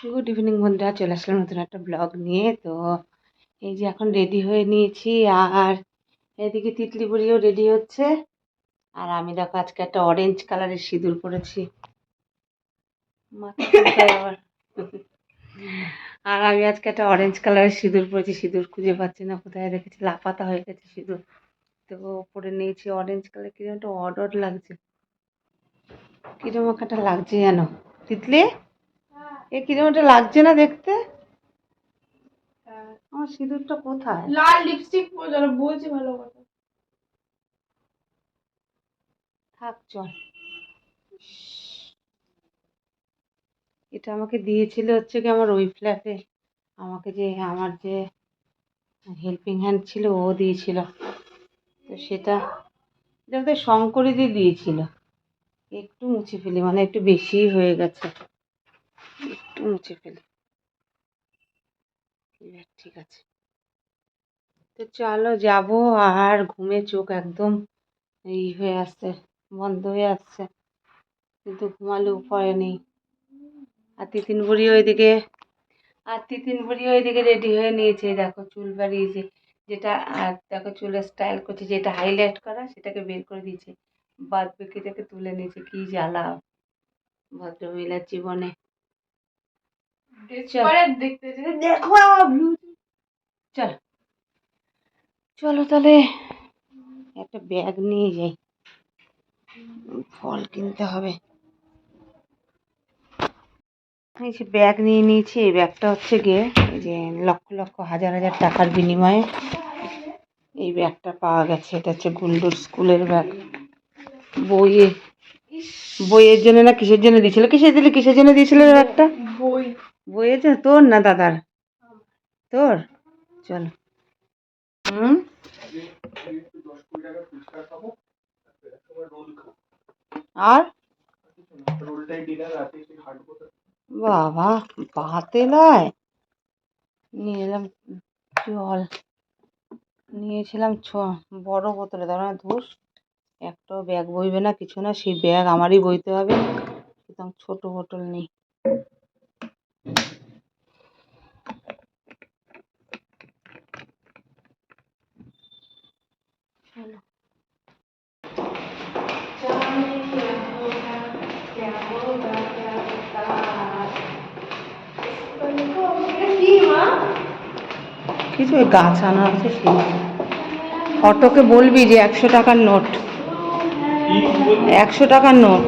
Good evening বন্ধুরা, চলে আসলাম নতুন একটা ব্লগ নিয়ে। তো এই যে এখন রেডি হয়ে নিয়েছি, আর এদিকে তিতলি বুড়িও রেডি হচ্ছে। আর আমি দেখো আজকে একটা অরেঞ্জ কালারের সিঁদুর পরেছি। আর আমি আজকে একটা অরেঞ্জ কালারের সিঁদুর পরেছি। সিঁদুর খুঁজে পাচ্ছি না, কোথায় রেখেছি? লাপাতা হয়ে গেছে সিঁদুর। তো পরে নিয়েছি অরেঞ্জ কালার কীরকম একটা অড লাগছে। কীরকম একটা লাগছে যেন। তিতলি? এ কীরকম একটা লাগছে না দেখতে? আমার সিঁদুরটা কোথায়? লাল লিপস্টিক যারা বলছে ভালো কথা। থাক চল। এটা আমাকে দিয়েছিল হচ্ছে কি আমার ওই ফ্ল্যাটে আমাকে যে আমার যে হেল্পিং হ্যান্ড ছিল ও দিয়েছিল। তো সেটা এটা শঙ্করীদি দিয়েছিল। একটু মুছে ফেলি মানে একটু বেশিই হয়ে গেছে। মুছে ফেলি। ঠিক আছে। তো চলো যাব, আর ঘুমে চোখ একদম এই হয়ে আসছে, বন্ধ হয়ে আসছে। কিন্তু ঘুমালে উপায় নেই। আর তিতিন বুড়ি ওইদিকে আর তিতিন বুড়ি ওইদিকে রেডি হয়ে নিয়েছে। দেখো চুল বাড়িয়েছে যেটা, আর দেখো চুলের স্টাইল করছে, যেটা হাইলাইট করা, সেটাকে বের করে দিয়েছে। বাদ বাকিটাকে তুলে নিয়েছে, কি জ্বালা। ভদ্রমহিলার জীবনে চল। পরে দেখতে দেখতে দেখো চল। চলো তাহলে একটা ব্যাগ নিয়ে যাই। ফল কিনতে হবে। এই যে ব্যাগ নিয়ে নিয়েছি এই ব্যাগটা হচ্ছে গিয়ে এই যে লক্ষ লক্ষ হাজার হাজার টাকার বিনিময়ে এই ব্যাগটা পাওয়া গেছে। এটা হচ্ছে গুন্ডুর স্কুলের ব্যাগ বইয়ে। বইয়ের জন্য না কিসের জন্য দিয়েছিল? কিসের দিলে কিসের জন্য দিয়েছিল ব্যাগটা বই বইয়ের জন্য তোর না দাদার? তোর? চলো। হুম? আর? বাবা পাতে নয়। নিয়ে এলাম জল। নিয়েছিলাম ছ, বড় বোতলে। ধরো না ধুস, একটাও ব্যাগ বইবে না, কিছু না, সেই ব্যাগ আমারই বইতে হবে। একদম ছোট বোতল নেই চলো কি মা কিছু গাছ আনা আছে সেই অটোকে বলবি যে একশো টাকার নোট। একশো টাকার নোট।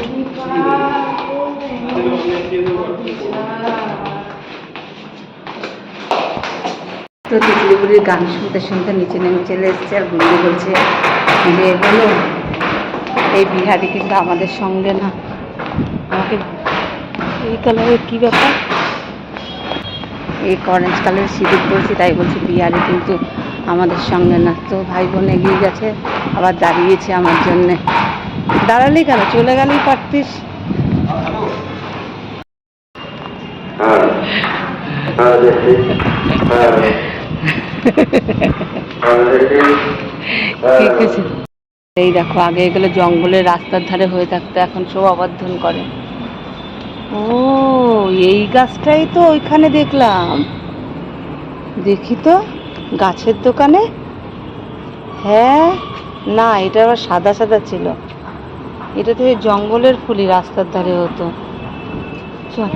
তো তিতলিগুলির গান শুনতে শুনতে নিচে নেমে চলে এসছে আর গুলি বলছে যে, বলো, এই বিহারি কিন্তু আমাদের সঙ্গে না। আমাকে, এই কালারের কী ব্যাপার? এই অরেঞ্জ কালারের সিঁদুর পরেছি তাই বলছি বিহারি কিন্তু আমাদের সঙ্গে না। তো ভাই বোন এগিয়ে গেছে আবার দাঁড়িয়েছে আমার জন্যে। দাঁড়ালি কেন? চলে গেলেই পারতিস? এই দেখো আগে এগুলো জঙ্গলের রাস্তার ধারে হয়ে থাকতো এখন সব আবর্ধন করে। ও এই গাছটাই তো ওইখানে দেখলাম। দেখি তো গাছের দোকানে? হ্যাঁ না এটা আবার সাদা সাদা ছিল। এটা তো জঙ্গলের ফুলই রাস্তার ধারে হতো। চল।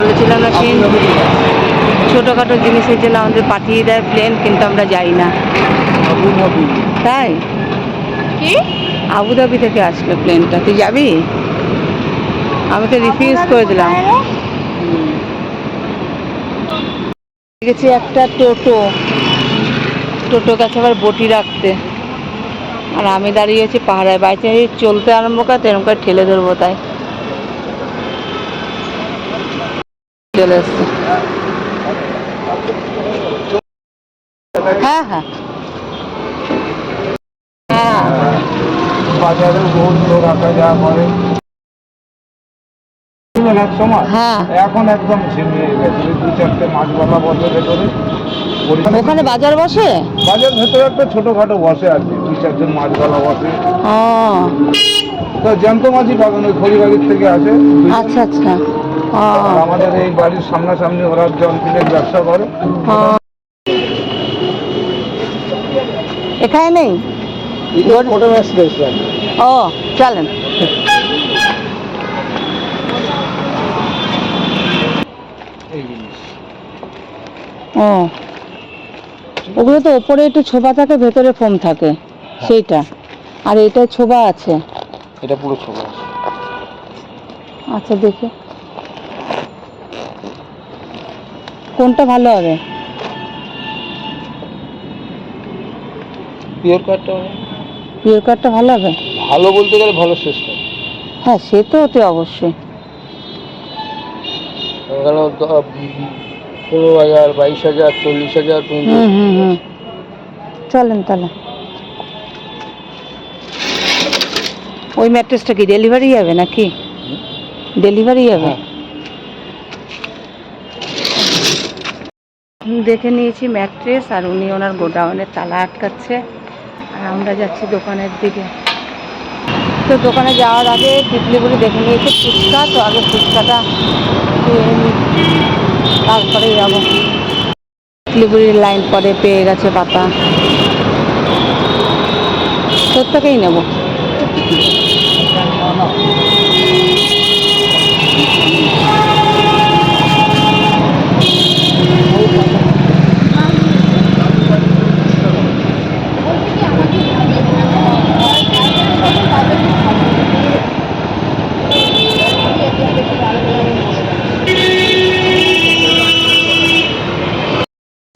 বলেছিলাম না সেই ছোটোখাটো জিনিসের জন্য আমাদের পাঠিয়ে দেয় প্লেন কিন্তু আমরা যাই না। তাই? কি? আবুধাবি থেকে আসলো প্লেনটা তুই যাবি? আমি তো রিফিউজ করে দিলাম। গেছি একটা টোটো। টোটো কাছে আবার বটি রাখতে। আর আমি দাঁড়িয়ে আছি পাহাড়ায়। বাইতে চলতে আরম্ভ করতে এরকম করে ঠেলে ধরবো তাই। চলে এসছে। হ্যাঁ হ্যাঁ। হ্যাঁ। বাজারে বহুত লোক আসা যাওয়া করে। ছিলেন এক সময়। হ্যাঁ। এখন একদম ঝিমিয়ে গেছে। দু চারটে মাছবালা বসে ভেতরে। পরিষ্কার- ওখানে বাজার বসে? বাজার ভেতরে একটা ছোটখাটো বসে আর কি। দুই চারজন মাছবালা বসে। ও। তো জ্যান্ত মাছই পাবেন ওই খড়িবাড়ির থেকে আসে। আচ্ছা আচ্ছা। আমাদের এই বাড়ির সামনাসামনি ওরা জলপিনের ব্যবসা করে। এখানে নেই? ও চলেন এই জিনিস ও। ওগুলো তো ওপরে একটু ছোবা থাকে ভেতরে ফোম থাকে। সেইটা। আর এটা ছোবা আছে। এটা পুরো ছোট আচ্ছা দেখি। কোনটা ভালো হবে? পিওর কাঠটা পিওর কাটটা ভালো হবে? ভালো বলতে গেলে ভালো সিস্টেম হ্যাঁ। সে তো অতি অবশ্যই। পনেরো হাজার বাইশ হাজার চল্লিশ হাজার হুম হুম হুম। চলেন তাহলে। ওই ম্যাট্রেসটা কি ডেলিভারি যাবে নাকি? ডেলিভারি যাবে হ্যাঁ। দেখে নিয়েছি ম্যাট্রেস আর উনি ওনার গোডাউনের তালা আটকাচ্ছে। আর আমরা যাচ্ছি দোকানের দিকে। তো দোকানে যাওয়ার আগে তিতলিগুলি দেখে নিয়েছি। ফুচকা তো আগে ফুচকাটা। তারপরে যাব। শিলিগুড়ির লাইন পরে পেয়ে গেছে পাতা। সত্যকেই নেব।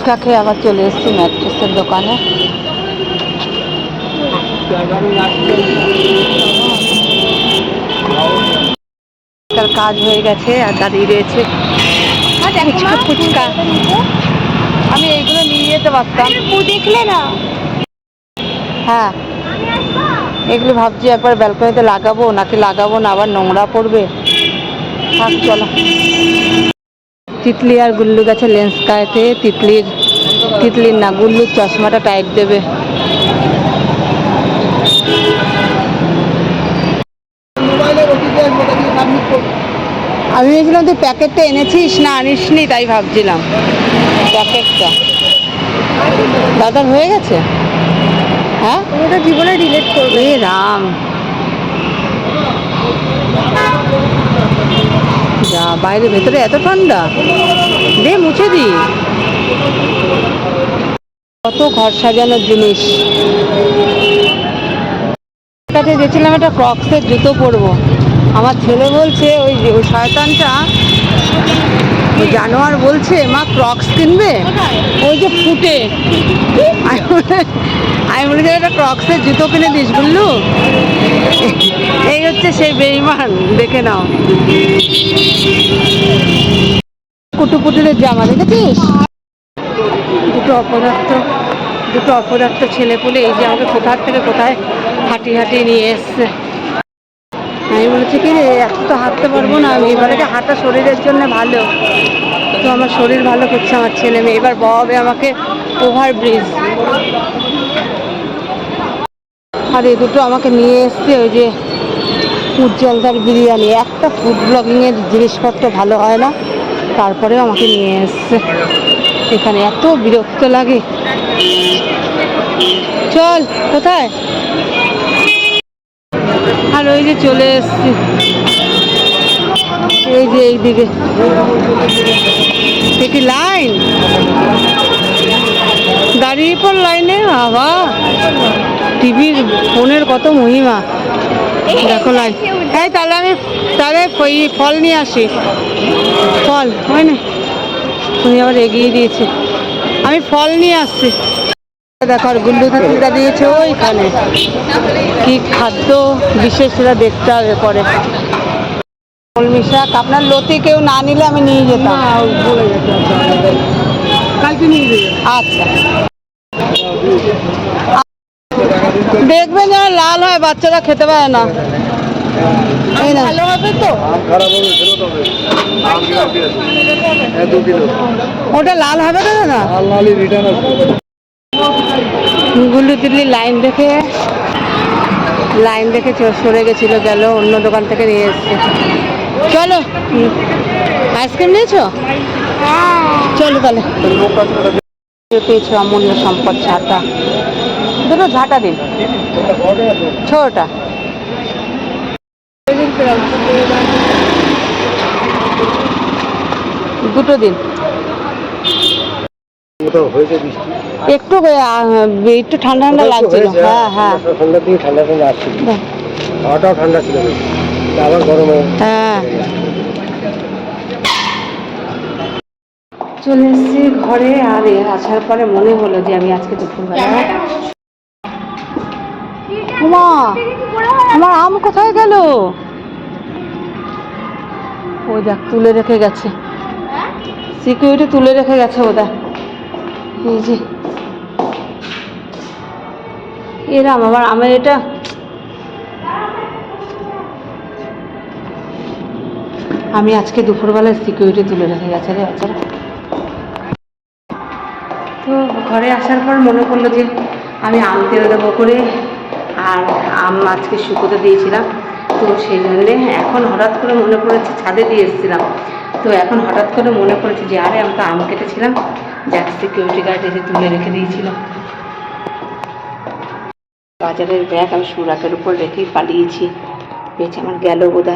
ফুচকা খেয়ে আবার চলে এসেছি ম্যাট্রেসের দোকানে। তার কাজ হয়ে গেছে আর দাঁড়িয়ে রয়েছে। ফুচকা। ফুচকা আমি এইগুলো নিয়ে যেতে পারতাম। দেখলে না। হ্যাঁ। এগুলো ভাবছি একবার ব্যালকনিতে লাগাবো নাকি লাগাবো না আবার নোংরা পড়বে। থাক চলো। তিতলি আর গুল্লু গেছে লেন্স কায়তে তিতলির তিতলির না গুল্লুর চশমাটা টাইট দেবে। আমি ভেবেছিলাম তুই প্যাকেটটা এনেছিস না আনিসনি তাই ভাবছিলাম। প্যাকেটটা। দাদার হয়ে গেছে? হ্যাঁ? ওটা জীবনে রিলেট করবে। রাম। যা বাইরে ভেতরে এত ঠান্ডা। দে মুছে দি। কত ঘর সাজানোর জিনিস। কাছে গেছিলাম একটা ক্রক্সের জুতো পরবো। আমার ছেলে বলছে ওই ওই শয়তানটা জানোয়ার বলছে মা ক্রক্স কিনবে? ওই যে ফুটে। আমি বলে- আমি বলেছি একটা ক্রক্সের জুতো কিনে দিস বুঝলু এই হচ্ছে সেই বেইমান, দেখে নাও। কুটুপুটুরের জামা, দেখেছিস? দুটো অপদার্থ দুটো অপদার্থ ছেলে পুলে এই যে আমাকে কোথার থেকে কোথায় হাঁটি হাঁটি নিয়ে এসছে। আমি বলেছি, কি রে এত তো হাঁটতে পারব না, আমি এবারে হাঁটা শরীরের জন্য ভালো। তো আমার শরীর ভালো করছে আমার ছেলে মেয়ে। এবার বহাবে আমাকে ওভার ব্রিজ। আর এই দুটো আমাকে নিয়ে এসছে, ওই যে উজ্জ্বলদার বিরিয়ানি। একটা ফুড ব্লগিংয়ের জিনিসপত্র ভালো হয় না, তারপরেও আমাকে নিয়ে এসছে। এখানে এত বিরক্ত লাগে। চল, কোথায়? আর ওই যে চলে এসছি। এই যে এইদিকে। একটি লাইন। দাঁড়িয়ে পর লাইনে, বাবা। টিভির ফোনের কত মহিমা। দেখো লাইন এই তাহলে আমি তাহলে ওই ফল নিয়ে আসি। ফল হয় না? তুমি আবার এগিয়ে দিয়েছি। আমি ফল নিয়ে আসছি। দেখো আর গুল্লু দিদিটা দিয়েছে ওইখানে। কি খাদ্য বিশেষ সেটা দেখতে হবে পরে। কলমি শাক আপনার লতি কেউ না নিলে আমি নিয়ে যেতাম। কালকে নিয়ে আচ্ছা। দেখবেন যেন লাল হয় বাচ্চারা খেতে পারে না। ভালো হবে তো? হ্যাঁ ওটা লাল হবে তো না লাল লালই রিটার্ন আছে গুল্লু দিল্লি লাইন দেখে লাইন দেখে সরে গেছিল গেল অন্য দোকান থেকে নিয়ে এসছে। চলো। আইসক্রিম নিয়েছো? হ্যাঁ। চলো তাহলে। পেয়েছ অমূল্য সম্পদ ঝাঁটা দুটো ঝাঁটা দিন। ছোটা দুটো দিন। একটু একটু ঠান্ডা ঠান্ডা লাগছিল। হ্যাঁ হ্যাঁ। ঠান্ডা ঠান্ডা আসছিল। ছিল। আবার গরম হ্যাঁ। চলে এসেছি ঘরে আর আসার পরে মনে হলো যে আমি আজকে দুপুরবেলা উমা আমার আম কোথায় গেল? ওই দেখ, তুলে রেখে গেছে। সিকিউরিটি তুলে রেখে গেছে ওদা এই যে। এরাম আবার আমের এটা। আমি আজকে দুপুরবেলায় সিকিউরিটি তুলে রেখে গেছে রে বাচ্চারা। তো ঘরে আসার পর মনে করল যে আমি আম তেলে দেবো করে। আর আম আজকে শুকোতে দিয়েছিলাম, তো সেই জন্যে এখন হঠাৎ করে মনে পড়েছে ছাদে দিয়ে এসেছিলাম। তো এখন হঠাৎ করে মনে পড়েছে যে আরে আমি তো আম কেটেছিলাম, যার সিকিউরিটি গার্ড এসে তুলে রেখে দিয়েছিলাম বাজারের ব্যাগ আমি সুরাকের উপর রেখেই পালিয়েছি বেশ আমার গেল বোধ